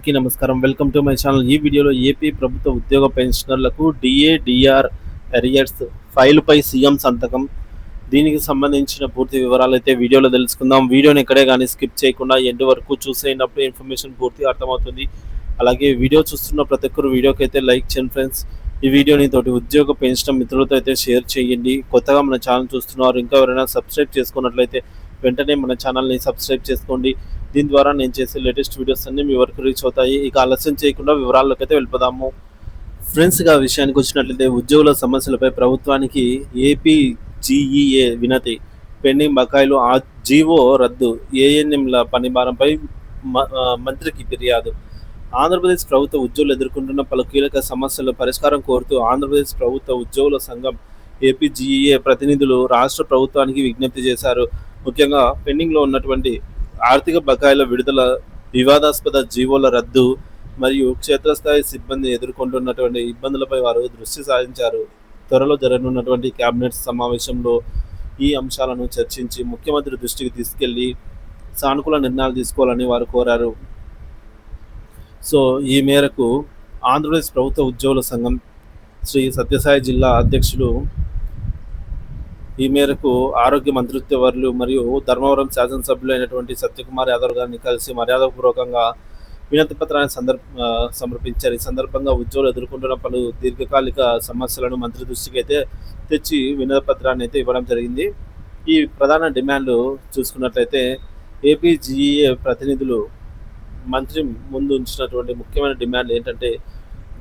అందరికీ నమస్కారం. Welcome to my channel. ఈ వీడియోలో ఏపీ ప్రభుత్వ ఉద్యోగ పెన్షనర్లకు డిఏ డిఆర్ ఎరియర్స్ ఫైల్పై సీఎం సంతకం. దీనికి సంబంధించిన పూర్తి వివరాలు అయితే వీడియోలో తెలుసుకుందాం. వీడియోని ఎక్కడే కానీ స్కిప్ చేయకుండా ఎండ్ వరకు చూసేటప్పుడు ఇన్ఫర్మేషన్ పూర్తిగా అర్థమవుతుంది. అలాగే వీడియో చూస్తున్న ప్రతి ఒక్కరు వీడియోకి అయితే లైక్ చేయండి ఫ్రెండ్స్. ఈ వీడియోని తోటి ఉద్యోగ పెన్షన్ మిత్రులతో అయితే షేర్ చేయండి. కొత్తగా మన ఛానల్ చూస్తున్నారు ఇంకా ఎవరైనా సబ్స్క్రైబ్ చేసుకున్నట్లయితే వెంటనే మన ఛానల్ని సబ్స్క్రైబ్ చేసుకోండి. దీని ద్వారా నేను చేసే లేటెస్ట్ వీడియోస్ అన్ని మీ వరకు రీచ్ అవుతాయి. ఇక ఆలస్యం చేయకుండా వివరాల్లోకి అయితే వెళ్ళిపోదాము. ఫ్రెండ్స్గా విషయానికి వచ్చినట్లయితే ఉద్యోగుల సమస్యలపై ప్రభుత్వానికి ఏపీ జీఈఏ వినతి పెండింగ్ బకాయిలు ఆ జీవో రద్దు. ఏఎన్ఎంల పని భారంపై మ- మంత్రికి ఫిర్యాదు. ఆంధ్రప్రదేశ్ ప్రభుత్వ ఉద్యోగులు ఎదుర్కొంటున్న పలు కీలక సమస్యల పరిష్కారం కోరుతూ ఆంధ్రప్రదేశ్ ప్రభుత్వ ఉద్యోగుల సంఘం ఏపీజీఏ ప్రతినిధులు రాష్ట్ర ప్రభుత్వానికి విజ్ఞప్తి చేశారు. ముఖ్యంగా పెండింగ్లో ఉన్నటువంటి ఆర్థిక బకాయిల విడుదల వివాదాస్పద జీవోల రద్దు మరియు క్షేత్రస్థాయి సిబ్బంది ఎదుర్కొంటున్నటువంటి ఇబ్బందులపై వారు దృష్టి సారించారు. త్వరలో జరగనున్నటువంటి కేబినెట్ సమావేశంలో ఈ అంశాలను చర్చించి ముఖ్యమంత్రి దృష్టికి తీసుకెళ్ళి సానుకూల నిర్ణయాలు తీసుకోవాలని వారు కోరారు. సో ఈ మేరకు ఆంధ్రప్రదేశ్ ప్రభుత్వ ఉద్యోగుల సంఘం శ్రీ సత్యసాయి జిల్లా అధ్యక్షుడు ఈ మేరకు ఆరోగ్య మంత్రిత్వ వర్యులు మరియు ధర్మవరం శాసనసభ్యులు అయినటువంటి సత్యకుమార్ యాదవ్ గారిని కలిసి మర్యాదపూర్వకంగా వినతి పత్రాన్ని సందర్భ సమర్పించారు. ఈ సందర్భంగా ఉద్యోగులు ఎదుర్కొంటున్న పలు దీర్ఘకాలిక సమస్యలను మంత్రి దృష్టికి అయితే తెచ్చి వినతి పత్రాన్ని అయితే ఇవ్వడం జరిగింది. ఈ ప్రధాన డిమాండ్లు చూసుకున్నట్లయితే ఏపీజీఏ ప్రతినిధులు మంత్రి ముందు ఉంచినటువంటి ముఖ్యమైన డిమాండ్ ఏంటంటే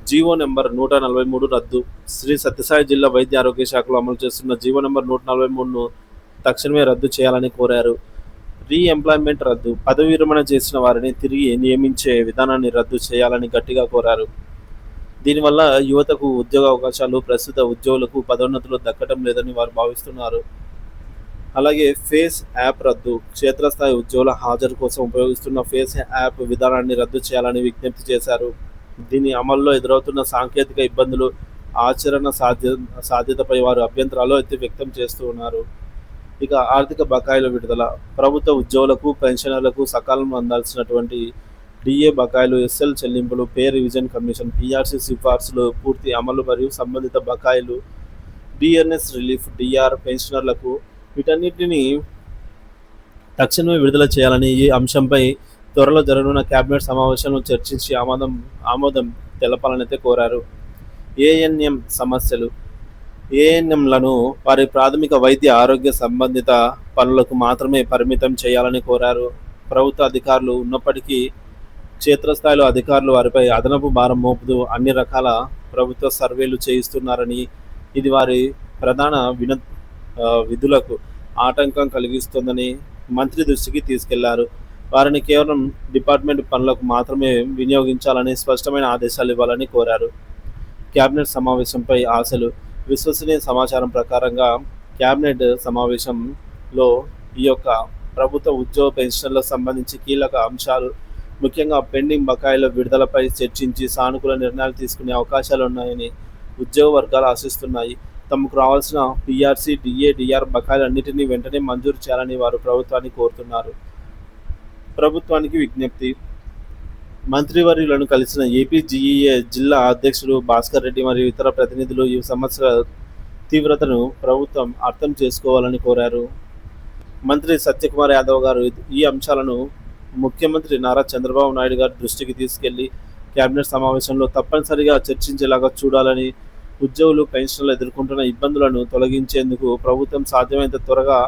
జీవో నెంబర్ నూట నలభై మూడు రద్దు. శ్రీ సత్యసాయి జిల్లా వైద్య ఆరోగ్య శాఖలో అమలు చేస్తున్న జీవో నెంబర్ నూట నలభై మూడును తక్షణమే రద్దు చేయాలని కోరారు. రీఎంప్లాయ్మెంట్ రద్దు. పదవి విరమణ చేసిన వారిని తిరిగి నియమించే విధానాన్ని రద్దు చేయాలని గట్టిగా కోరారు. దీనివల్ల యువతకు ఉద్యోగ అవకాశాలు ప్రస్తుత ఉద్యోగులకు పదోన్నతులు దక్కడం లేదని వారు భావిస్తున్నారు. అలాగే ఫేస్ యాప్ రద్దు. క్షేత్రస్థాయి ఉద్యోగుల హాజరు కోసం ఉపయోగిస్తున్న ఫేస్ యాప్ విధానాన్ని రద్దు చేయాలని విజ్ఞప్తి చేశారు. దీని అమల్లో ఎదురవుతున్న సాంకేతిక ఇబ్బందులు ఆచరణ సాధ్య సాధ్యతపై వారు అభ్యంతరాలు ఎత్తి వ్యక్తం చేస్తూ ఉన్నారు. ఇక ఆర్థిక బకాయిల విడుదల ప్రభుత్వ ఉద్యోగులకు పెన్షనర్లకు సకాలం అందాల్సినటువంటి డిఏ బకాయిలు ఎస్ఎల్ చెల్లింపులు పే రివిజన్ కమిషన్ పిఆర్సి సిఫార్సులు పూర్తి అమలు మరియు సంబంధిత బకాయిలు డిఎన్ఎస్ రిలీఫ్ డిఆర్ పెన్షనర్లకు వీటన్నిటిని తక్షణమే విడుదల చేయాలని ఈ అంశంపై త్వరలో జరగనున్న కేబినెట్ సమావేశంలో చర్చించి ఆమోదం ఆమోదం తెలపాలని కోరారు. ఏఎన్ఎం సమస్యలు. ఏఎన్ఎంలను వారి ప్రాథమిక వైద్య ఆరోగ్య సంబంధిత పనులకు మాత్రమే పరిమితం చేయాలని కోరారు. ప్రభుత్వ అధికారులు ఉన్నప్పటికీ క్షేత్రస్థాయిలో అధికారులు వారిపై అదనపు భారం మోపుతూ అన్ని రకాల ప్రభుత్వ సర్వేలు చేయిస్తున్నారని ఇది వారి ప్రధాన విన విధులకు ఆటంకం కలిగిస్తుందని మంత్రి దృష్టికి తీసుకెళ్ళారు. వారిని కేవలం డిపార్ట్మెంట్ పనులకు మాత్రమే వినియోగించాలని స్పష్టమైన ఆదేశాలు ఇవ్వాలని కోరారు. కేబినెట్ సమావేశంపై ఆశలు విశ్వసనీయ సమాచారం ప్రకారంగా కేబినెట్ సమావేశంలో ఈ యొక్క ప్రభుత్వ ఉద్యోగ పెన్షన్లకు సంబంధించి కీలక అంశాలు ముఖ్యంగా పెండింగ్ బకాయిల విడుదలపై చర్చించి సానుకూల నిర్ణయాలు తీసుకునే అవకాశాలు ఉన్నాయని ఉద్యోగ వర్గాలు ఆశిస్తున్నాయి. తమకు రావాల్సిన పిఆర్సీ డిఏ డిఆర్ బకాయిలన్నింటినీ వెంటనే మంజూరు చేయాలని వారు ప్రభుత్వాన్ని కోరుతున్నారు. ప్రభుత్వానికి విజ్ఞప్తి. మంత్రివర్యులను కలిసిన ఏపీజీఈఏ జిల్లా అధ్యక్షుడు భాస్కర్ రెడ్డి మరియు ఇతర ప్రతినిధులు ఈ సమస్య తీవ్రతను ప్రభుత్వం అర్థం చేసుకోవాలని కోరారు. మంత్రి సత్యకుమార్ యాదవ్ గారు ఈ అంశాలను ముఖ్యమంత్రి నారా చంద్రబాబు నాయుడు గారి దృష్టికి తీసుకెళ్ళి కేబినెట్ సమావేశంలో తప్పనిసరిగా చర్చించేలాగా చూడాలని ఉద్యోగులు పెన్షన్లు ఎదుర్కొంటున్న ఇబ్బందులను తొలగించేందుకు ప్రభుత్వం సాధ్యమైనంత త్వరగా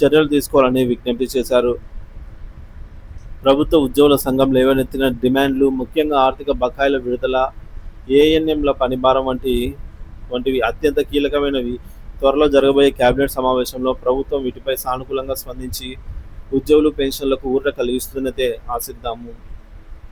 చర్యలు తీసుకోవాలని విజ్ఞప్తి చేశారు. ప్రభుత్వ ఉద్యోగుల సంఘం లేవనెత్తిన డిమాండ్లు ముఖ్యంగా ఆర్థిక బకాయిల విడుదల ఏఎన్ఎంల పనిభారం వంటి వంటివి అత్యంత కీలకమైనవి. త్వరలో జరగబోయే కేబినెట్ సమావేశంలో ప్రభుత్వం వీటిపై సానుకూలంగా స్పందించి ఉద్యోగులు పెన్షన్లకు ఊరట కలిగిస్తున్నదే ఆశిద్దాము.